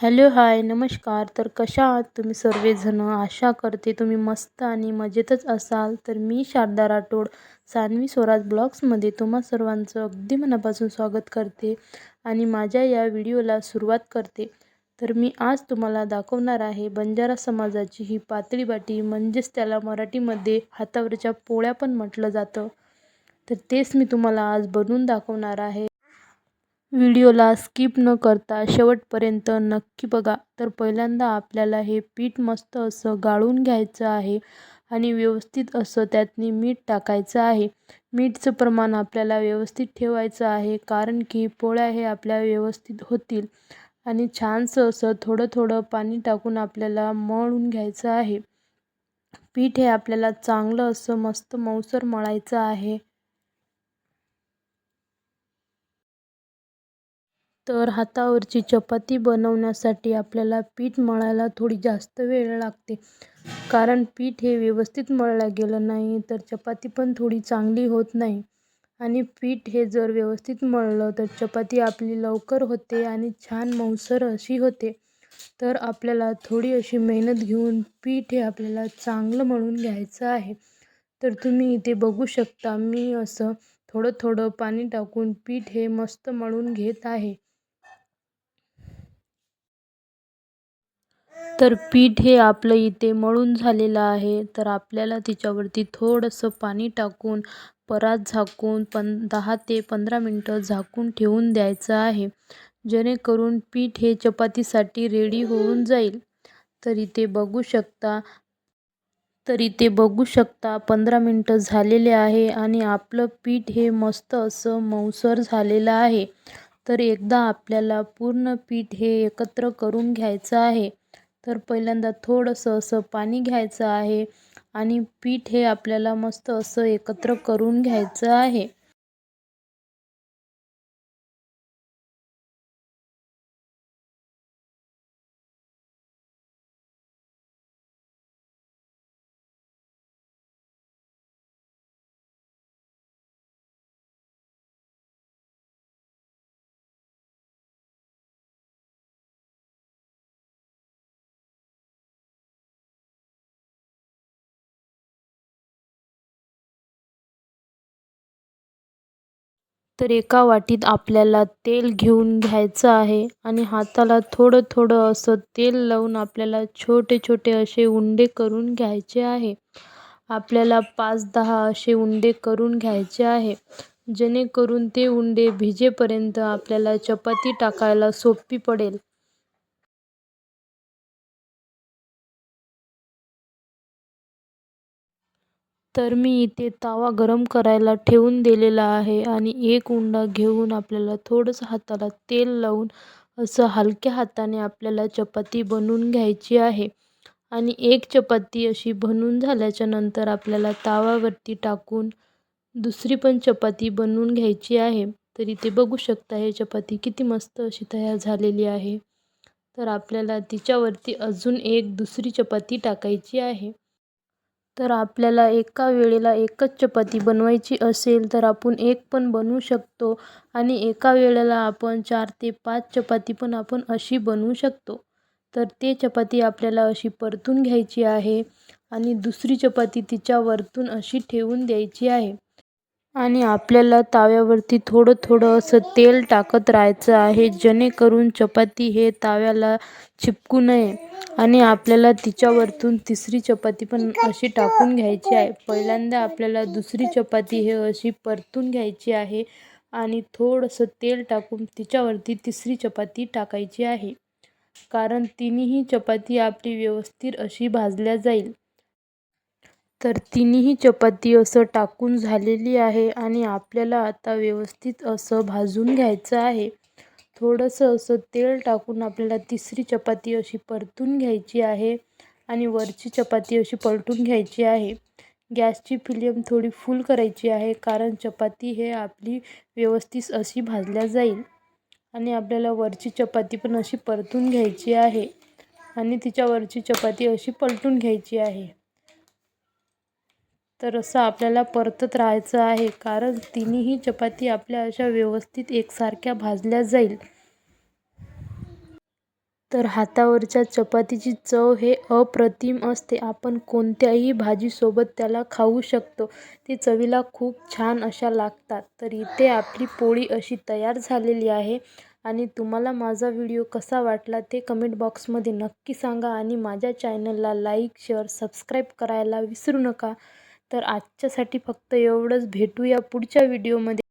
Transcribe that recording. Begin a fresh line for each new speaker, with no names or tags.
Hello hi नमस्कार. तर कशा आहात तुम्ही सर्वजण? आशा करते तुम्ही मस्त आणि मजेतच असाल. तर मी शारदा राठोड सानवी स्वराज ब्लॉग्समध्ये तुम्हा सर्वांचं अगदी मनापासून स्वागत करते आणि माझ्या या व्हिडिओला सुरुवात करते. तर मी आज तुम्हाला दाखवणार आहे बंजारा समाजाची ही पातळी बाटी म्हणजेच त्याला मराठीमध्ये हातावरच्या पोळ्या पण म्हटलं जातं. तर तेच मी तुम्हाला आज बनवून दाखवणार आहे. व्हिडिओला स्किप न करता शेवटपर्यंत नक्की बघा. तर पहिल्यांदा आपल्याला हे पीठ मस्त असं गाळून घ्यायचं आहे आणि व्यवस्थित असं त्यातनी मीठ टाकायचं आहे. मीठचं प्रमाण आपल्याला व्यवस्थित ठेवायचं आहे कारण की पोळ्या हे आपल्या व्यवस्थित होतील आणि छानसं असं थोडं थोडं पाणी टाकून आपल्याला मळून घ्यायचं आहे. पीठ हे आपल्याला चांगलं असं मस्त मऊसर मळायचं आहे. तर हातावरची चपाती बनवण्यासाठी आपल्याला पीठ मळायला थोडी जास्त वेळ लागते. कारण पीठ हे व्यवस्थित मळलं गेलं नाही तर चपाती पण थोडी चांगली होत नाही. आणि पीठ हे जर व्यवस्थित मळलं तर चपाती आपली लवकर होते आणि छान मऊसर अशी होते. तर आपल्याला थोडी अशी मेहनत घेऊन पीठ हे आपल्याला चांगलं मळून घ्यायचं आहे. तर तुम्ही इथे बघू शकता मी असं थोडं थोडं पाणी टाकून पीठ हे मस्त मळून घेत आहे. तर पीठ हे आपलं इथे मळून झालेलं आहे. तर आपल्याला तिच्यावरती थोडंसं पाणी टाकून परात झाकून पं दहा ते पंधरा मिनटं झाकून ठेवून द्यायचं आहे. जेणेकरून पीठ हे चपातीसाठी रेडी होऊन जाईल. तर इथे बघू शकता तर इथे बघू शकता पंधरा मिनटं झालेले आहे आणि आपलं पीठ हे मस्त असं मऊसर झालेलं आहे. तर एकदा आपल्याला पूर्ण पीठ हे एकत्र करून घ्यायचं आहे. तर पहिल्यांदा थोडंसं असं पाणी घ्यायचं आहे आणि पीठ हे आपल्याला मस्त असं एकत्र करून घ्यायचं आहे. तर एका वाटीत आपल्याला तेल घेऊन घ्यायचं आहे आणि हाताला थोडं थोडं असं तेल लावून आपल्याला छोटे छोटे असे उंडे करून घ्यायचे आहे. आपल्याला पाच दहा असे उंडे करून घ्यायचे आहे. जेणेकरून ते उंडे भिजेपर्यंत आपल्याला चपाती टाकायला सोपी पडेल. तर मी इथे तवा गरम करायला ठेवून दिलेला आहे आणि एक उंडा घेऊन आपल्याला थोडंसं हाताला तेल लावून असं हलक्या हाताने आपल्याला चपाती बनवून घ्यायची आहे. आणि एक चपाती अशी बनवून झाल्याच्यानंतर आपल्याला तवावरती टाकून दुसरी पण चपाती बनवून घ्यायची आहे. तर इथे बघू शकता हे चपाती किती मस्त अशी तयार झालेली आहे. तर आपल्याला तिच्यावरती अजून एक दुसरी चपाती टाकायची आहे. तर आपल्याला एका वेळेला एकच चपाती बनवायची असेल तर आपण एक पण बनवू शकतो. आणि एका वेळेला आपण चार ते पाच चपाती पण आपण अशी बनवू शकतो. तर ते चपाती आपल्याला अशी परतून घ्यायची आहे आणि दुसरी चपाती तिच्या वरतून अशी ठेवून द्यायची आहे. आणि आपल्याला तव्यावरती थोडं थोडं असं तेल टाकत राहायचं आहे जेणेकरून चपाती हे तव्याला चिपकू नये आणि आपल्याला तिच्यावरतून तिसरी चपाती पण अशी टाकून घ्यायची आहे. पहिल्यांदा आपल्याला दुसरी चपाती हे अशी परतून घ्यायची आहे आणि थोडंसं तेल टाकून तिच्यावरती तिसरी चपाती टाकायची आहे. कारण तिन्ही चपाती आपली व्यवस्थित अशी भाजल्या जाईल. तर तिन्ही चपाती असं टाकून झालेली आहे आणि आपल्याला आता व्यवस्थित असं भाजून घ्यायचं आहे. थोडंसं असं तेल टाकून आपल्याला तिसरी चपाती अशी परतून घ्यायची आहे आणि वरची चपाती अशी पलटून घ्यायची आहे. गॅसची फ्लेम थोडी फुल करायची आहे कारण चपाती हे आपली व्यवस्थित अशी भाजल्या जाईल आणि आपल्याला वरची चपाती पण अशी परतून घ्यायची आहे आणि तिच्यावरची चपाती अशी पलटून घ्यायची आहे. तर असं आपल्याला परतत राहायचं आहे कारण तिन्ही चपाती आपल्या अशा व्यवस्थित एकसारख्या भाजल्या जाईल. तर हातावरच्या चपातीची चव हे अप्रतिम असते. आपण कोणत्याही भाजीसोबत त्याला खाऊ शकतो. ते चवीला खूप छान अशा लागतात. तर इथे आपली पोळी अशी तयार झालेली आहे. आणि तुम्हाला माझा व्हिडिओ कसा वाटला ते कमेंट बॉक्समध्ये नक्की सांगा. आणि माझ्या चॅनलला लाईक शेअर सबस्क्राईब करायला विसरू नका. तर आजच्यासाठी फक्त एवढंच. भेटूया पुढच्या व्हिडिओमध्ये.